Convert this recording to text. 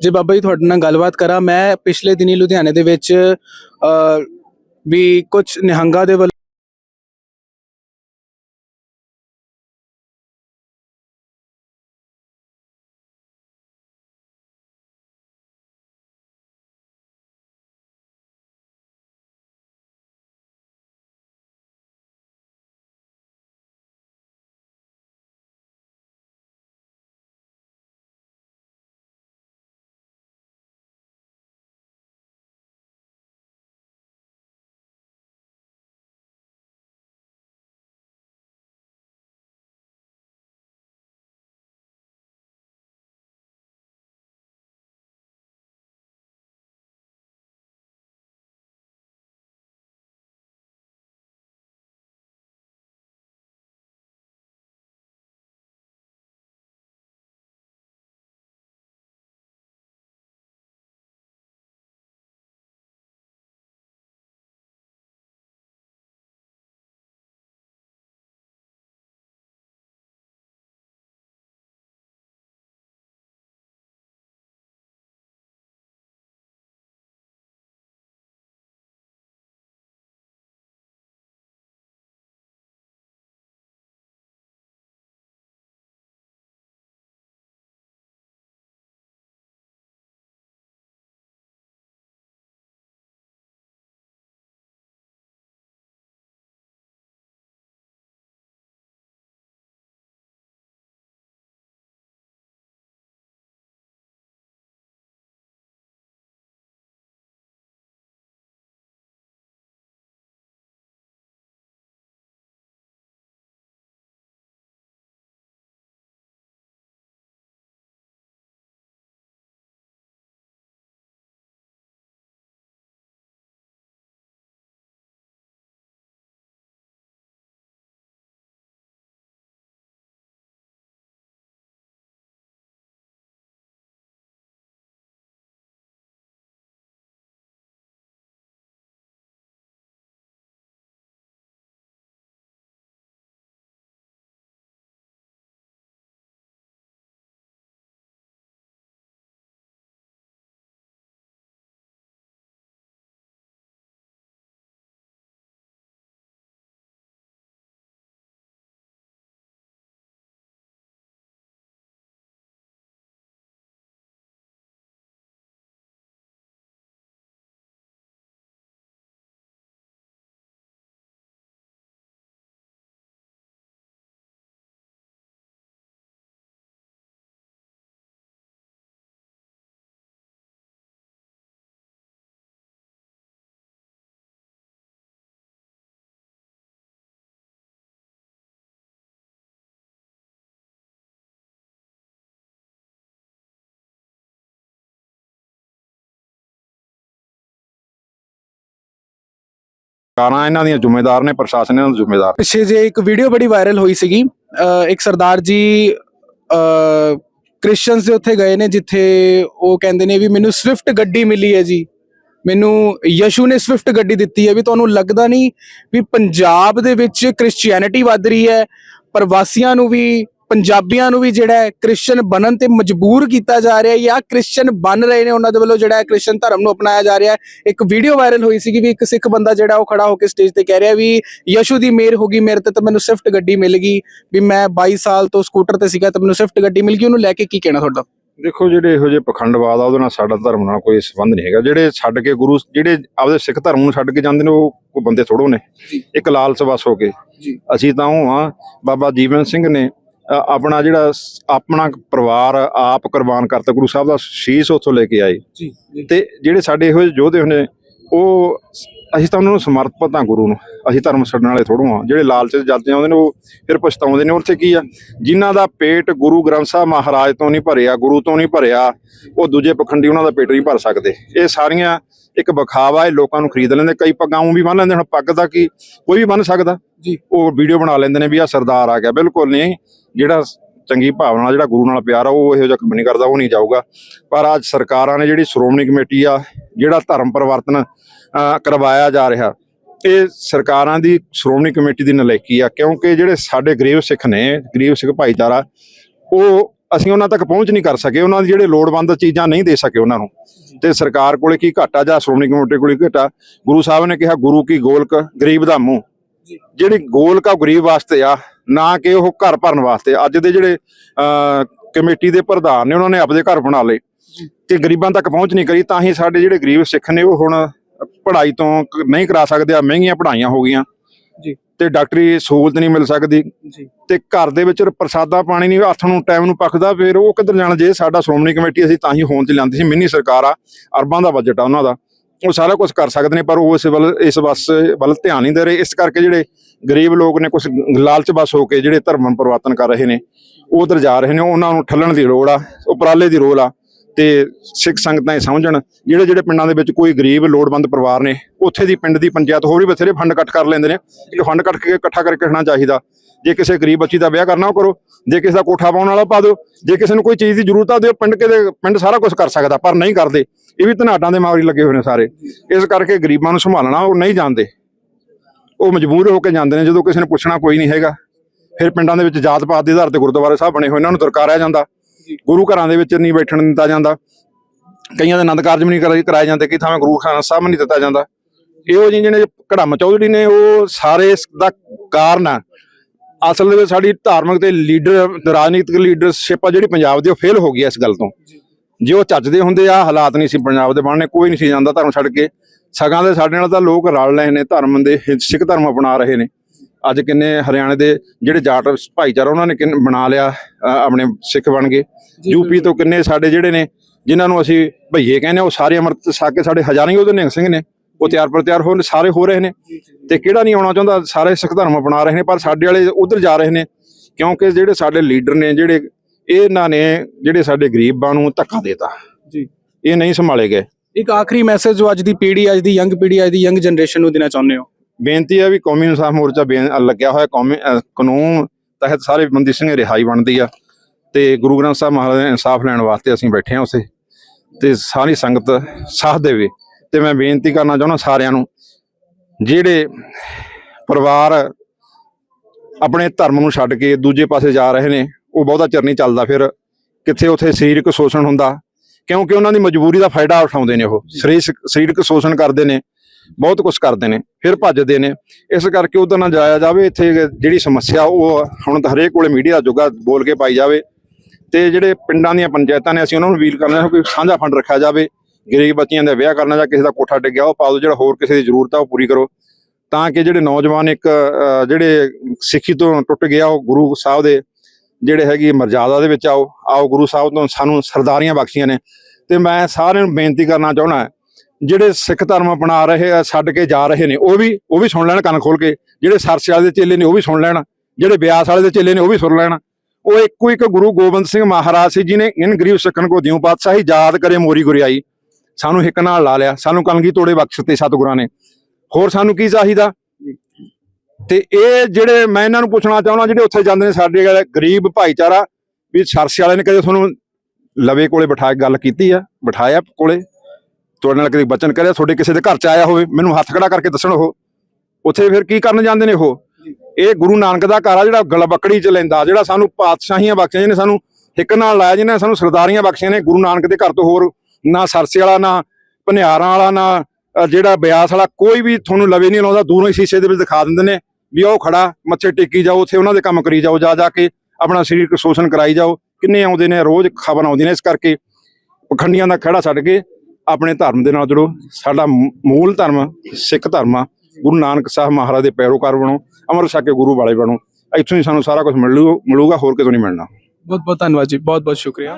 ਜੇ ਬਾਬਾ ਜੀ ਤੁਹਾਡੇ ਨਾਲ ਗੱਲਬਾਤ ਕਰਾਂ ਮੈਂ ਪਿਛਲੇ ਦਿਨੀ ਲੁਧਿਆਣੇ ਦੇ ਵਿੱਚ ਅ, ਵੀ ਕੁਝ ਨਿਹੰਗਾਂ ਦੇ ਕਾਰਾਂ ਇਹਨਾਂ ਦੀਆਂ ਜ਼ਿੰਮੇਦਾਰ ਨੇ, ਪ੍ਰਸ਼ਾਸਨ ਇਹਨਾਂ ਦਾ ਜ਼ਿੰਮੇਦਾਰ ਪਿੱਛੇ ਜੇ ਇੱਕ ਵੀਡੀਓ ਬੜੀ ਵਾਇਰਲ ਹੋਈ ਸੀਗੀ। ਇੱਕ ਸਰਦਾਰ ਜੀ ਅ ਕ੍ਰਿਸਚੀਅਨਸ ਦੇ ਉੱਥੇ ਗਏ ਨੇ, ਜਿੱਥੇ ਉਹ ਕਹਿੰਦੇ ਨੇ ਵੀ ਮੈਨੂੰ ਸਵਿਫਟ ਗੱਡੀ ਮਿਲੀ ਹੈ ਜੀ। ਮੈਨੂੰ ਯਸ਼ੂ ਨੇ ਸਵਿਫਟ ਗੱਡੀ ਦਿੱਤੀ ਹੈ ਵੀ ਤੁਹਾਨੂੰ ਲੱਗਦਾ ਨਹੀਂ ਵੀ ਪੰਜਾਬ ਦੇ ਵਿੱਚ ਕ੍ਰਿਸਚੀਅਨਿਟੀ ਵੱਧ ਰਹੀ ਹੈ, ਪ੍ਰਵਾਸੀਆਂ ਨੂੰ ਵੀ ਪੰਜਾਬੀਆਂ ਨੂੰ ਵੀ ਜਿਹੜਾ ਹੈ ਕ੍ਰਿਸਚੀਅਨ ਬਣਨ ਤੇ ਮਜਬੂਰ ਕੀਤਾ ਜਾ ਰਿਹਾ ਹੈ ਜਾਂ ਕ੍ਰਿਸਚੀਅਨ ਬਣ ਰਹੇ ਨੇ ਉਹਨਾਂ ਦੇ ਵੱਲੋਂ ਜਿਹੜਾ ਹੈ ਕ੍ਰਿਸਚੀਅਨ ਧਰਮ ਨੂੰ ਅਪਣਾਇਆ ਜਾ ਰਿਹਾ ਹੈ। ਇੱਕ ਵੀਡੀਓ ਵਾਇਰਲ ਹੋਈ ਸੀਗੀ ਵੀ ਇੱਕ ਸਿੱਖ ਬੰਦਾ ਜਿਹੜਾ ਉਹ ਖੜਾ ਹੋ ਕੇ ਸਟੇਜ ਤੇ ਕਹਿ ਰਿਹਾ ਵੀ ਯਸ਼ੂ ਦੀ ਮਿਹਰ ਹੋ ਗਈ ਮੇਰੇ ਤੇ ਤਾਂ ਮੈਨੂੰ ਸਵਿਫਟ ਗੱਡੀ ਮਿਲ ਗਈ ਵੀ ਮੈਂ 22 ਸਾਲ ਤੋਂ ਸਕੂਟਰ ਤੇ ਸੀਗਾ ਤੇ ਮੈਨੂੰ ਸਵਿਫਟ ਗੱਡੀ ਮਿਲ ਗਈ ਉਹਨੂੰ ਲੈ ਕੇ ਕੀ ਕਹਿਣਾ ਤੁਹਾਡਾ? ਦੇਖੋ ਜਿਹੜੇ ਇਹੋ ਜਿਹੇ ਪਖੰਡਵਾਦ ਆ ਉਹਦੇ ਨਾਲ ਸਾਡਾ ਧਰਮ ਨਾਲ ਕੋਈ ਸੰਬੰਧ ਨਹੀਂ ਹੈਗਾ। ਜਿਹੜੇ ਛੱਡ ਕੇ ਗੁਰੂ ਜਿਹੜੇ ਆਪਦੇ ਸਿੱਖ ਧਰਮ ਨੂੰ ਛੱਡ ਕੇ ਜਾਂਦੇ ਨੇ ਉਹ ਕੋਈ ਬੰਦੇ ਥੋੜੋ ਨੇ। ਇੱਕ ਲਾਲਚ ਵਸ ਹੋ ਕੇ। ਅਸੀਂ ਤਾਂ ਉਹ ਆ ਬਾਬਾ ਜੀਵਨ ਸਿੰਘ ਨੇ ਆਪਣਾ ਜਿਹੜਾ ਆਪਣਾ ਪਰਿਵਾਰ ਆਪ ਕੁਰਬਾਨ ਕਰਤਾ ਗੁਰੂ ਸਾਹਿਬ ਦਾ ਸ਼ੀਸ਼ ਉੱਥੋਂ ਲੈ ਕੇ ਆਏ। ਜੀ ਤੇ ਜਿਹੜੇ ਸਾਡੇ ਇਹੋ ਜਿਹੇ ਯੋਧੇ ਨੇ ਉਹ ਅਸੀਂ ਤਾਂ ਉਹਨਾਂ ਨੂੰ ਸਮਰਪਿਤ ਆ ਗੁਰੂ ਨੂੰ। ਅਸੀਂ ਧਰਮ ਛੱਡਣ ਵਾਲੇ ਥੋੜੋ ਆ ਜਿਹੜੇ ਲਾਲਚ ਜਾਂਦੇ ਆਉਂਦੇ ਨੇ ਉਹ ਫਿਰ ਪਛਤਾਉਂਦੇ ਨੇ ਉੱਥੇ ਕੀ ਆ? ਜਿਨ੍ਹਾਂ ਦਾ ਪੇਟ ਗੁਰੂ ਗ੍ਰੰਥ ਸਾਹਿਬ ਮਹਾਰਾਜ ਤੋਂ ਨਹੀਂ ਭਰਿਆ ਗੁਰੂ ਤੋਂ ਨਹੀਂ ਭਰਿਆ ਉਹ ਦੂਜੇ ਪਖੰਡੀ ਉਹਨਾਂ ਦਾ ਪੇਟ ਨਹੀਂ ਭਰ ਸਕਦੇ। ਇਹ ਸਾਰੀਆਂ ਇੱਕ ਵਿਖਾਵਾ ਹੈ ਲੋਕਾਂ ਨੂੰ ਖਰੀਦ ਲੈਂਦੇ। ਕਈ ਪੱਗਾਂ ਵੀ ਬੰਨ ਲੈਂਦੇ ਹੁਣ ਪੱਗ ਦਾ ਕੀ ਕੋਈ ਵੀ ਬੰਨ ਸਕਦਾ। ਜੀ। ਉਹ ਵੀਡੀਓ ਬਣਾ ਲੈਂਦੇ ਨੇ ਵੀ ਆ ਸਰਦਾਰ ਆ ਗਿਆ। ਬਿਲਕੁਲ ਨਹੀਂ। ਜਿਹੜਾ ਚੰਗੀ ਭਾਵਨਾ ਨਾਲ ਜਿਹੜਾ ਗੁਰੂ ਨਾਲ ਪਿਆਰ ਆ ਉਹ ਇਹੋ ਜਿਹਾ ਕੰਮ ਨਹੀਂ ਕਰਦਾ ਉਹ ਨਹੀਂ ਜਾਊਗਾ। ਪਰ ਅੱਜ ਸਰਕਾਰਾਂ ਨੇ ਜਿਹੜੀ ਸ਼੍ਰੋਮਣੀ ਕਮੇਟੀ ਆ ਜਿਹੜਾ ਧਰਮ ਪਰਿਵਰਤਨ ਕਰਵਾਇਆ ਜਾ ਰਿਹਾ ਇਹ ਸਰਕਾਰਾਂ ਦੀ ਸ਼੍ਰੋਮਣੀ ਕਮੇਟੀ ਦੀ ਨਲਾਇਕੀ ਆ। ਕਿਉਂਕਿ ਜਿਹੜੇ ਸਾਡੇ ਗਰੀਬ ਸਿੱਖ ਨੇ ਗਰੀਬ ਸਿੱਖ ਭਾਈਚਾਰਾ ਉਹ ਅਸੀਂ ਉਹਨਾਂ ਤੱਕ ਪਹੁੰਚ ਨਹੀਂ ਕਰ ਸਕੇ। ਉਹਨਾਂ ਦੀ ਜਿਹੜੇ ਲੋੜਵੰਦ ਚੀਜ਼ਾਂ ਨਹੀਂ ਦੇ ਸਕੇ ਉਹਨਾਂ ਨੂੰ। ਤੇ ਸਰਕਾਰ ਕੋਲੇ ਕੀ ਘਾਟਾ ਜਾਂ ਸ਼੍ਰੋਮਣੀ ਕਮੇਟੀ ਕੋਲੇ ਕੀ ਘਾਟਾ? ਗੁਰੂ ਸਾਹਿਬ ਨੇ ਕਿਹਾ ਗੁਰੂ ਕੀ ਗੋਲਕ ਗਰੀਬ ਦਾ ਮੂੰਹ। ਜਿਹੜੀ ਗੋਲਕ ਗਰੀਬ ਵਾਸਤੇ ਆ ਨਾ ਕਿ ਉਹ ਘਰ ਭਰਨ ਵਾਸਤੇ ਅੱਜ ਦੇ ਜਿਹੜੇ ਕਮੇਟੀ ਦੇ ਪ੍ਰਧਾਨ ਨੇ ਉਹਨਾਂ ਨੇ ਆਪਦੇ ਘਰ ਬਣਾ ਲਏ ਤੇ ਗਰੀਬਾਂ ਤੱਕ ਪਹੁੰਚ ਨਹੀਂ ਕਰੀ ਤਾਂ ਹੀ ਸਾਡੇ ਜਿਹੜੇ ਗਰੀਬ ਸਿੱਖ ਨੇ ਉਹ ਹੁਣ ਪੜ੍ਹਾਈ ਤੋਂ ਨਹੀਂ ਕਰਾ ਸਕਦੇ ਆ ਮਹਿੰਗੀਆਂ ਪੜ੍ਹਾਈਆਂ ਹੋ ਗਈਆਂ। ਜੀ। ਤੇ ਡਾਕਟਰੀ ਸਹੂਲਤ ਨਹੀਂ ਮਿਲ ਸਕਦੀ। ਜੀ। ਤੇ ਘਰ ਦੇ ਵਿੱਚ ਪ੍ਰਸਾਦਾ ਪਾਣੀ ਨਹੀਂ ਹੱਥ ਨੂੰ ਟਾਈਮ ਨੂੰ ਪੱਕਦਾ ਫਿਰ ਉਹ ਕਿੱਧਰ ਜਾਣਾ? ਜੇ ਸਾਡਾ ਸ਼੍ਰੋਮਣੀ ਕਮੇਟੀ ਅਸੀਂ ਤਾਂ ਹੀ ਹੋਂਦ ਚ ਲਿਆਂਦੀ ਸੀ ਮਿੰਨੀ ਸਰਕਾਰ ਆ ਅਰਬਾਂ ਦਾ ਬਜਟ ਆ ਉਹਨਾਂ ਦਾ। ਉਹ ਸਾਰਾ ਕੁਝ ਕਰ ਸਕਦੇ ਨੇ, ਪਰ ਉਹ ਇਸ ਵੱਲ, ਇਸ ਬਸ ਵੱਲ ਧਿਆਨ ਨਹੀਂ ਦੇ ਰਹੇ। ਇਸ ਕਰਕੇ ਜਿਹੜੇ ਗਰੀਬ ਲੋਕ ਨੇ ਕੁਝ ਲਾਲਚ ਬਸ ਹੋ ਕੇ ਜਿਹੜੇ ਧਰਮ ਪਰਿਵਰਤਨ ਕਰ ਰਹੇ ਨੇ, ਉਹ ਉਧਰ ਜਾ ਰਹੇ ਨੇ। ਉਹਨਾਂ ਨੂੰ ਠੱਲਣ ਦੀ ਲੋੜ ਆ, ਉਪਰਾਲੇ ਦੀ ਲੋੜ ਆ, ਤੇ ਸਿੱਖ ਸੰਗਤਾਂ ਇਹ ਸਮਝਣ, ਜਿਹੜੇ ਜਿਹੜੇ ਪਿੰਡਾਂ ਦੇ ਵਿੱਚ ਕੋਈ ਗਰੀਬ ਲੋੜਵੰਦ ਪਰਿਵਾਰ ਨੇ, ਉੱਥੇ ਦੀ ਪਿੰਡ ਦੀ ਪੰਚਾਇਤ ਹੋਰ ਵੀ ਬਥੇਰੇ ਫੰਡ ਇਕੱਠ ਕਰ ਲੈਂਦੇ ਨੇ। ਕਿ ਫੰਡ ਇਕੱਠ ਕੇ ਇਕੱਠਾ ਕਰਕੇ ਰੱਖਣਾ ਚਾਹੀਦਾ। ਜੇ ਕਿਸੇ ਗਰੀਬ ਬੱਚੀ ਦਾ ਵਿਆਹ ਕਰਨਾ ਉਹ ਕਰੋ, ਜੇ ਕਿਸੇ ਦਾ ਕੋਠਾ ਪਾਉਣ ਵਾਲਾ ਪਾ ਦਿਓ, ਜੇ ਕਿਸੇ ਨੂੰ ਕੋਈ ਚੀਜ਼ ਦੀ ਜ਼ਰੂਰਤ ਆ ਦਿਓ ਪਿੰਡ ਕੇ ਪਿੰਡ ਸਾਰਾ ਕੁਝ ਕਰ ਸਕਦਾ, ਪਰ ਨਹੀਂ ਕਰਦੇ। ਇਹ ਵੀ ਧਨਾਟਾਂ ਦੇ ਮਾਵਰੀ ਲੱਗੇ ਹੋਏ ਨੇ ਸਾਰੇ। ਇਸ ਕਰਕੇ ਗਰੀਬਾਂ ਨੂੰ ਸੰਭਾਲਣਾ ਉਹ ਨਹੀਂ ਜਾਣਦੇ। ਉਹ ਮਜਬੂਰ ਹੋ ਕੇ ਜਾਂਦੇ ਨੇ, ਜਦੋਂ ਕਿਸੇ ਨੇ ਪੁੱਛਣਾ ਕੋਈ ਨਹੀਂ ਹੈਗਾ। ਫਿਰ ਪਿੰਡਾਂ ਦੇ ਵਿੱਚ ਜਾਤ ਪਾਤ ਦੇ ਆਧਾਰ ਤੇ ਗੁਰਦੁਆਰੇ ਸਾਹਿਬ ਬਣੇ ਹੋਏ ਇਹਨਾਂ ਨੂੰ ਦਰਕਾਰਿਆ ਜਾਂਦਾ। ਗੁਰੂ ਘਰਾਂ ਦੇ ਵਿੱਚ ਨਹੀਂ ਬੈਠਣ ਦਿੱਤਾ ਜਾਂਦਾ। ਕਈਆਂ ਦੇ ਆਨੰਦ ਕਾਰਜ ਵੀ ਨਹੀਂ ਕਰਾਏ ਜਾਂਦੇ ਕਿ ਥਾਵੇਂ ਗੁਰੂ ਖਾਨਾ ਸਾਹਿਬ ਨਹੀਂ ਦਿੱਤਾ ਜਾਂਦਾ। ਇਹੋ ਜਿਹੇ ਜਿਹੜੇ ਕੜਮ ਚੌਧਰੀ ਨੇ, ਉਹ ਸਾਰੇ ਇਸ ਦਾ ਕਾਰਨ ਆ। ਅਸਲ ਦੇ ਵਿੱਚ ਸਾਡੀ ਧਾਰਮਿਕ ਤੇ ਲੀਡਰ ਰਾਜਨੀਤਿਕ ਲੀਡਰਸ਼ਿਪ ਆ ਜਿਹੜੀ ਪੰਜਾਬ ਦੀ ਉਹ ਫੇਲ ਹੋ ਗਈ ਇਸ ਗੱਲ ਤੋਂ। ਜੇ। ਉਹ ਚੱਜਦੇ ਹੁੰਦੇ ਆ ਹਾਲਾਤ ਨਹੀਂ ਸੀ ਪੰਜਾਬ ਦੇ ਬਣਨੇ ਕੋਈ ਨਹੀਂ ਸੀ ਜਾਂਦਾ ਧਰਮ ਛੱਡ ਕੇ। ਸਗਾਂ ਦੇ ਸਾਡੇ ਨਾਲ ਤਾਂ ਲੋਕ ਰਲ ਰਹੇ ਨੇ ਧਰਮ ਦੇ ਸਿੱਖ ਧਰਮ ਅਪਣਾ ਰਹੇ ਨੇ। ਅੱਜ ਕਿੰਨੇ ਹਰਿਆਣੇ ਦੇ ਜਿਹੜੇ ਜਾਟ ਭਾਈਚਾਰਾ ਉਹਨਾਂ ਨੇ ਕਿੰਨ- ਬਣਾ ਲਿਆ ਆਪਣੇ ਸਿੱਖ ਬਣ ਗਏ ਯੂਪੀ ਤੋਂ ਕਿੰਨੇ ਸਾਡੇ ਜਿਹੜੇ ਨੇ ਜਿਨ੍ਹਾਂ ਨੂੰ ਅਸੀਂ ਭਈਏ ਕਹਿੰਦੇ ਉਹ ਸਾਰੇ ਅੰਮ੍ਰਿਤ ਛਕ ਕੇ ਸਾਡੇ ਹਜ਼ਾਰਾਂ ਹੀ ਉਹਦੇ ਨਿਹੰਗ ਸਿੰਘ ਨੇ। ਉਹ ਤਿਆਰ ਪਰ ਤਿਆਰ ਹੋ ਸਾਰੇ ਹੋ ਰਹੇ ਨੇ। ਤੇ ਕਿਹੜਾ ਨਹੀਂ ਆਉਣਾ ਚਾਹੁੰਦਾ ਸਾਰੇ ਸਿੱਖ ਧਰਮ ਅਪਣਾ ਰਹੇ ਨੇ ਪਰ ਸਾਡੇ ਵਾਲੇ ਉਧਰ ਜਾ ਰਹੇ ਨੇ ਕਿਉਂਕਿ ਜਿਹੜੇ ਸਾਡੇ ਲੀਡਰ ਨੇ ਜਿਹੜੇ ਇਹਨਾਂ ਨੇ ਜਿਹੜੇ ਸਾਡੇ ਗਰੀਬਾਂ ਨੂੰ ਧੱਕਾ ਦੇਤਾ। ਜੀ। ਇਹ ਨਹੀਂ ਸੰਭਾਲੇ ਗਏ। ਇੱਕ ਆਖਰੀ ਮੈਸੇਜ ਜੋ ਅੱਜ ਦੀ ਪੀੜ੍ਹੀ ਅੱਜ ਦੀ ਯੰਗ ਪੀੜ੍ਹੀ ਅੱਜ ਦੀ ਯੰਗ ਜਨਰੇਸ਼ਨ ਨੂੰ ਦੇਣਾ ਚਾਹੁੰਦੇ ਹੋ? ਬੇਨਤੀ ਹੈ ਵੀ ਕੌਮੀ ਇਨਸਾਫ ਮੋਰਚਾ ਲੱਗਿਆ ਹੋਇਆ ਕੌਮੀ ਕਾਨੂੰਨ ਤਹਿਤ ਸਾਰੇ ਬੰਦੀ ਸਿੰਘ ਰਿਹਾਈ ਬਣਦੀ ਆ। ਤੇ ਗੁਰੂ ਗ੍ਰੰਥ ਸਾਹਿਬ ਮਹਾਰਾਜ ਦੇ ਇਨਸਾਫ ਲੈਣ ਵਾਸਤੇ ਅਸੀਂ ਬੈਠੇ ਹਾਂ ਉਸੇ ਤੇ ਸਾਰੀ ਸੰਗਤ ਸਾਥ ਦੇਵੇ। ਤੇ ਮੈਂ ਬੇਨਤੀ ਕਰਨਾ ਚਾਹੁੰਦਾ ਸਾਰਿਆਂ ਨੂੰ, ਜਿਹੜੇ ਪਰਿਵਾਰ ਆਪਣੇ ਧਰਮ ਨੂੰ ਛੱਡ ਕੇ ਦੂਜੇ ਪਾਸੇ ਜਾ ਰਹੇ ਨੇ, ਉਹ ਬਹੁਤਾ ਚਿਰ ਨਹੀਂ ਚੱਲਦਾ ਫਿਰ, ਕਿੱਥੇ ਉੱਥੇ ਸਰੀਰਕ ਸ਼ੋਸ਼ਣ ਹੁੰਦਾ, ਕਿਉਂਕਿ ਉਹਨਾਂ ਦੀ ਮਜਬੂਰੀ ਦਾ ਫਾਇਦਾ ਉਠਾਉਂਦੇ ਨੇ ਉਹ ਸਰੀਰਕ ਸਰੀਰਕ ਸ਼ੋਸ਼ਣ ਕਰਦੇ ਨੇ, ਬਹੁਤ ਕੁਝ ਕਰਦੇ ਨੇ, ਫਿਰ ਭੱਜਦੇ ਨੇ, ਇਸ ਕਰਕੇ ਉਧਰ ਨਾ ਜਾਇਆ ਜਾਵੇ, ਇੱਥੇ ਜਿਹੜੀ ਸਮੱਸਿਆ ਉਹ ਹੁਣ ਤਾਂ ਹਰੇਕ ਕੋਲੇ ਮੀਡੀਆ ਜੋਗਾ ਬੋਲ ਕੇ ਪਾਈ ਜਾਵੇ, ਤੇ ਜਿਹੜੇ ਪਿੰਡਾਂ ਦੀਆਂ ਪੰਚਾਇਤਾਂ ਨੇ, ਅਸੀਂ ਉਹਨਾਂ ਨੂੰ ਅਪੀਲ ਕਰਦੇ ਹਾਂ ਕਿ ਸਾਂਝਾ ਫੰਡ ਰੱਖਿਆ ਜਾਵੇ ਗਰੀਬ ਬੱਚਿਆਂ ਦਾ ਵਿਆਹ ਕਰਨਾ ਜਾਂ ਕਿਸੇ ਦਾ ਕੋਠਾ ਡਿੱਗਿਆ, ਉਹ ਪਾ ਦਿਓ, ਜਿਹੜਾ ਹੋਰ ਕਿਸੇ ਦੀ ਜ਼ਰੂਰਤ ਆ ਉਹ ਪੂਰੀ ਕਰੋ। ਤਾਂ ਕਿ ਜਿਹੜੇ ਨੌਜਵਾਨ ਇੱਕ ਜਿਹੜੇ ਸਿੱਖੀ ਤੋਂ ਟੁੱਟ ਗਿਆ, ਉਹ ਗੁਰੂ ਸਾਹਿਬ ਦੇ ਜਿਹੜੇ ਹੈਗੀ ਮਰਜ਼ਾਦਾ ਦੇ ਵਿੱਚ ਆਓ। ਆਓ ਗੁਰੂ ਸਾਹਿਬ ਤੋਂ, ਸਾਨੂੰ ਸਰਦਾਰੀਆਂ ਬਖਸ਼ੀਆਂ ਨੇ। ਤੇ ਮੈਂ ਸਾਰਿਆਂ ਨੂੰ ਬੇਨਤੀ ਕਰਨਾ ਚਾਹੁੰਦਾ ਜਿਹੜੇ ਸਿੱਖ ਧਰਮ ਅਪਣਾ ਰਹੇ ਆ, ਛੱਡ ਕੇ ਜਾ ਰਹੇ ਨੇ, ਉਹ ਵੀ ਉਹ ਵੀ ਸੁਣ ਲੈਣ ਕੰਨ ਖੋਲ ਕੇ। ਜਿਹੜੇ ਸਰਸੇ ਵਾਲੇ ਦੇ ਚੇਲੇ ਨੇ, ਉਹ ਵੀ ਸੁਣ ਲੈਣ। ਜਿਹੜੇ ਬਿਆਸ ਵਾਲੇ ਦੇ ਚੇਲੇ ਨੇ, ਉਹ ਵੀ ਸੁਣ ਲੈਣ। ਉਹ ਇੱਕੋ ਇੱਕ ਗੁਰੂ ਗੋਬਿੰਦ ਸਿੰਘ ਮਹਾਰਾਜ ਸੀ ਜਿਨੇ ਇਨ ਗਰੀਬ ਸਿੱਖਣ ਕੋ ਦਿਉ ਪਾਤਸ਼ਾਹੀ, ਯਾਦ ਕਰੇ ਮੋਰੀ ਗੁਰਿਆਈ। ਸਾਨੂੰ ਹਿੱਕ ਨਾਲ ਲਾ ਲਿਆ, ਸਾਨੂੰ ਕਲਗੀ ਤੋੜੇ ਬਖਸ਼ ਤੇ ਸਤਿਗੁਰਾਂ ਨੇ। ਹੋਰ ਸਾਨੂੰ ਕੀ ਚਾਹੀਦਾ? ਤੇ ਇਹ ਜਿਹੜੇ ਮੈਂ ਇਹਨਾਂ ਨੂੰ ਪੁੱਛਣਾ ਚਾਹੁੰਦਾ, ਜਿਹੜੇ ਉੱਥੇ ਜਾਂਦੇ ਨੇ ਸਾਡੇ ਗਰੀਬ ਭਾਈਚਾਰਾ, ਵੀ ਸਰਸੇ ਵਾਲੇ ਨੇ ਕਦੇ ਤੁਹਾਨੂੰ ਲਵੇ ਕੋਲੇ ਬਿਠਾ ਕੇ ਗੱਲ ਕੀਤੀ ਆ, ਬਿਠਾਇਆ ਕੋਲੇ? ਤੁਹਾਡੇ ਨਾਲ ਕਦੇ ਬਚਨ ਕਰਿਆ? ਤੁਹਾਡੇ ਕਿਸੇ ਦੇ ਘਰ ਚ ਆਇਆ ਹੋਵੇ, ਮੈਨੂੰ ਹੱਥ ਖੜਾ ਕਰਕੇ ਦੱਸਣ ਉਹ। ਉੱਥੇ ਫਿਰ ਕੀ ਕਰਨ ਜਾਂਦੇ ਨੇ ਉਹ? ਇਹ ਗੁਰੂ ਨਾਨਕ ਦਾ ਘਰ ਆ, ਜਿਹੜਾ ਗਲਬਕੜੀ ਚ ਲੈਂਦਾ, ਜਿਹੜਾ ਸਾਨੂੰ ਪਾਤਸ਼ਾਹੀਆਂ ਬਖਸ਼ੀਆਂ, ਜਿਹਨੇ ਸਾਨੂੰ ਹਿੱਕ ਨਾਲ ਲਾਇਆ, ਜਿਹਨੇ ਸਾਨੂੰ ਸਰਦਾਰੀਆਂ ਬਖਸ਼ੀਆਂ ਨੇ, ਗੁਰੂ ਨਾਨਕ ਦੇ ਘਰ ਤੋਂ ਹੋਰ ਨਾ ਸਰਸੇ ਵਾਲਾ, ਨਾ ਭਨਿਆਰਾਂ ਵਾਲਾ, ਨਾ ਜਿਹੜਾ ਬਿਆਸ ਵਾਲਾ, ਕੋਈ ਵੀ ਤੁਹਾਨੂੰ ਲਵੇ ਨਹੀਂ ਲਾਉਂਦਾ, ਦੂਰੋਂ ਹੀ ਸ਼ੀਸ਼ੇ ਦੇ ਵਿੱਚ ਦਿਖਾ ਦਿੰਦੇ ਨੇ ਵੀ ਉਹ ਖੜਾ, ਮੱਥੇ ਟੇਕੀ ਜਾਓ, ਉੱਥੇ ਉਹਨਾਂ ਦੇ ਕੰਮ ਕਰੀ ਜਾਓ, ਜਾ ਜਾ ਕੇ ਆਪਣਾ ਸਰੀਰਕ ਸ਼ੋਸ਼ਣ ਕਰਾਈ ਜਾਓ। ਕਿੰਨੇ ਆਉਂਦੇ ਨੇ, ਰੋਜ਼ ਖਬਰ ਆਉਂਦੀਆਂ ਨੇ, ਇਸ ਕਰਕੇ ਪਖੰਡੀਆਂ ਦਾ ਖੜਾ ਛੱਡ ਕੇ ਆਪਣੇ ਧਰਮ ਦੇ ਨਾਲ ਜੁੜੋ। ਸਾਡਾ ਮੂਲ ਧਰਮ ਸਿੱਖ ਧਰਮ ਆ। ਗੁਰੂ ਨਾਨਕ ਸਾਹਿਬ ਮਹਾਰਾਜ ਦੇ ਪੈਰੋਕਾਰ ਬਣੋ ਅਮਰ ਛਕ ਕੇ ਗੁਰੂ ਵਾਲੇ ਬਣੋ। ਇੱਥੋਂ ਹੀ ਸਾਨੂੰ ਸਾਰਾ ਕੁਝ ਮਿਲੂ, ਮਿਲੂਗਾ, ਹੋਰ ਕਿਤੋਂ ਨਹੀਂ ਮਿਲਣਾ। ਬਹੁਤ ਬਹੁਤ ਧੰਨਵਾਦ ਜੀ ਬਹੁਤ ਬਹੁਤ ਸ਼ੁਕਰੀਆ।